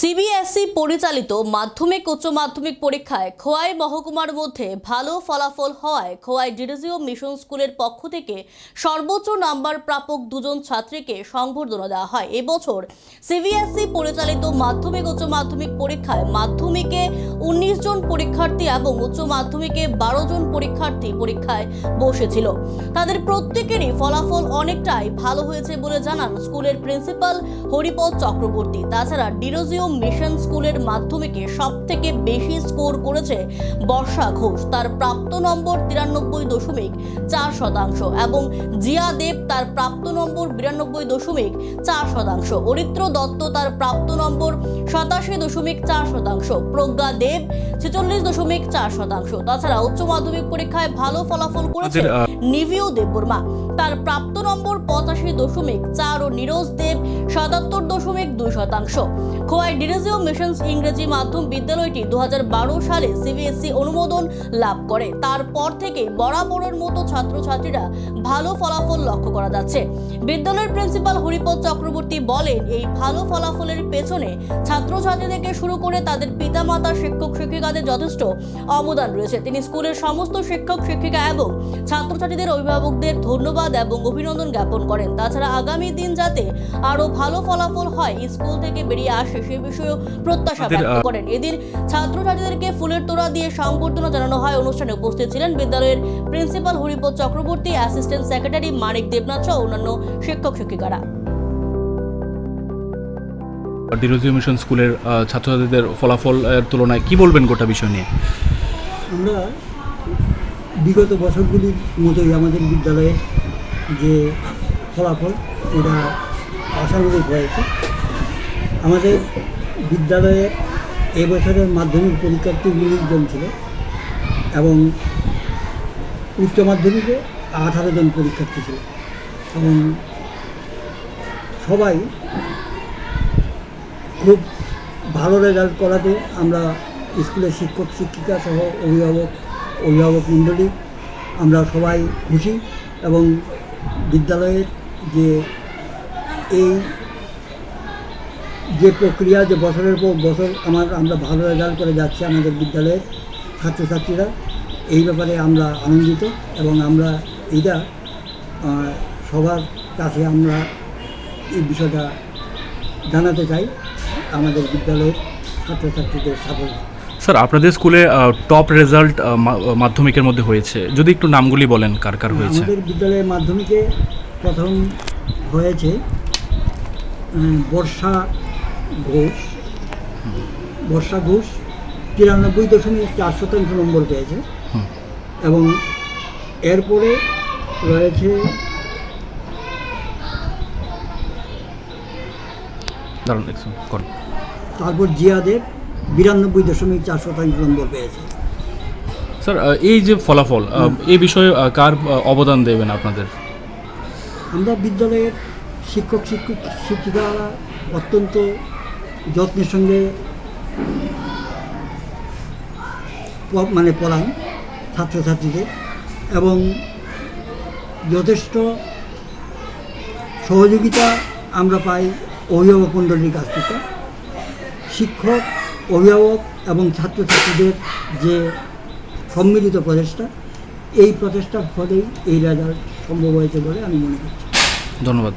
CBSE পরিচালিত মাধ্যমিক, উচ্চ মাধ্যমিক পরীক্ষায় খোয়াই মহকুমার মধ্যে ভালো ফলাফল হওয়ায় খোয়াই ডিরিজিও মিশন স্কুলের পক্ষ থেকে সর্বোচ্চ নাম্বার প্রাপক দুজন ছাত্রীকে সংবর্ধনা দেওয়া হয়। এবছর সিবিএসই পরিচালিত মাধ্যমিক, উচ্চ মাধ্যমিক পরীক্ষায় মাধ্যমিকে উনিশ জন পরীক্ষার্থী এবং উচ্চ মাধ্যমিকে বারো জন পরীক্ষার্থী পরীক্ষায় বসেছিল। তাদের প্রত্যেকেরই ফলাফল অনেকটাই ভালো হয়েছে বলে জানান স্কুলের প্রিন্সিপাল হরিপদ চক্রবর্তী। তাছাড়া ডিরোজিও মিশন স্কুলের মাধ্যমিকে সব থেকে বেশি স্কোর করেছে বর্ষা ঘোষ। তার প্রাপ্ত নম্বর তিরানব্বই দশমিক চার শতাংশ এবং জিয়া দেব তার প্রাপ্ত নম্বর বিরানব্বই দশমিক চার শতাংশ। অরিত্র দত্ত তার প্রাপ্ত নম্বর সাতাশি দশমিক চার শতাংশ। প্রজ্ঞা দেব ছেচল্লিশ দশমিক চার শতাংশ। তাছাড়া উচ্চ মাধ্যমিক পরীক্ষায় ভালো ফলাফল করেছে নিভিও দেববর্মা তার প্রাপ্ত নম্বর পঁচাশি দশমিক চার ও নিরোজ দেব সাতাত্তর দশমিক দুই শতাংশ। খোয়াই ডিরেজিও মিশনস ইংরেজি মাধ্যম বিদ্যালয়টি দু সালে সিবিএসই অনুমোদন লাভ করে। তারপর থেকে বরাবরের মতো ছাত্রছাত্রীরা ভালো ফলাফল লক্ষ্য করা যাচ্ছে। বিদ্যালয়ের প্রিন্সিপাল হরিপদ চক্রবর্তী বলেন, এই ভালো ফলাফলের পেছনে ছাত্রছাত্রী থেকে শুরু করে তাদের পিতামাতা, শিক্ষক, শিক্ষিকাদের যথেষ্ট অবদান রয়েছে। তিনি স্কুলের সমস্ত শিক্ষক, শিক্ষিকা এবং ছাত্রছাত্রীদের অভিভাবকদের ধন্যবাদ এবং অভিনন্দন জ্ঞাপন করেন। তাছাড়া আগামী দিন যাতে আরও ভালো ফলাফল হয় স্কুল থেকে বেরিয়ে আসে সে বিষয়েও প্রত্যাশা ব্যক্ত করেন। এদিন ছাত্রছাত্রীদেরকে ফুলের তোড়া দিয়ে সংবর্ধনা জানানো হয়। অনুষ্ঠানে উপস্থিত ছিলেন বিদ্যালয়ের principal Haripada Chakraborty assistant secretary Manik Debnath সহ অন্যান্য শিক্ষক শিক্ষিকারা। ডিরোজিও মিশন স্কুলের ছাত্রছাত্রীদের ফলাফল এর তুলনায় কি বলবেন গোটা বিষয় নিয়ে? আমরা বিগত বছরগুলির মতোই আমাদের বিদ্যালয়ের যে ফলাফল এটা আশানুরূপ হয়েছে। আমাদের বিদ্যালয়ে এবছরের মাধ্যমিক পরীক্ষার্থী উনিশ জন ছিল এবং উচ্চ মাধ্যমিকে আঠারো জন পরীক্ষার্থী ছিল। এবং সবাই খুব ভালো রেজাল্ট করাতে আমরা স্কুলের শিক্ষক, শিক্ষিকা সহ অভিভাবক অভিভাবক মণ্ডলী আমরা সবাই খুশি এবং বিদ্যালয়ের যে এই যে প্রক্রিয়া যে বছরের পর বছর আমার আমরা ভালো রেজাল্ট করে যাচ্ছে আমাদের বিদ্যালয়ের ছাত্রছাত্রীরা এই ব্যাপারে আমরা আনন্দিত এবং আমরা এইটা সবার কাছে আমরা এই বিষয়টা জানাতে চাই আমাদের বিদ্যালয়ের ছাত্রছাত্রীদের সাফল্য স্যার আপনাদের স্কুলে টপ রেজাল্ট মাধ্যমিকের মধ্যে হয়েছে। যদি একটু নামগুলি বলেন কার কার হয়েছে? আমাদের বিদ্যালয়ের মাধ্যমিকে প্রথম হয়েছে বর্ষা ঘোষ বর্ষা ঘোষ তিরানব্বই দশমিক চার শতাংশ নম্বর পেয়েছে। এবং এরপরে রয়েছে তারপর জিয়াদের বিরানব্বই দশমিক চার শতাংশ নম্বর পেয়েছে। স্যার এই যে ফলাফল এই বিষয়ে কার অবদান দেবেন আপনাদের? আমরা বিদ্যালয়ের শিক্ষক শিক্ষক, শিক্ষিকারা অত্যন্ত যত্নের সঙ্গে মানে পড়ান ছাত্রছাত্রীদের এবং যথেষ্ট সহযোগিতা আমরা পাই অভিভাবক মণ্ডলীর কাছ থেকে। শিক্ষক, অভিভাবক এবং ছাত্রছাত্রীদের যে সম্মিলিত প্রচেষ্টা, এই প্রচেষ্টার ফলেই এই রেজাল্ট সম্ভব হয়েছে বলে আমি মনে করছি। ধন্যবাদ।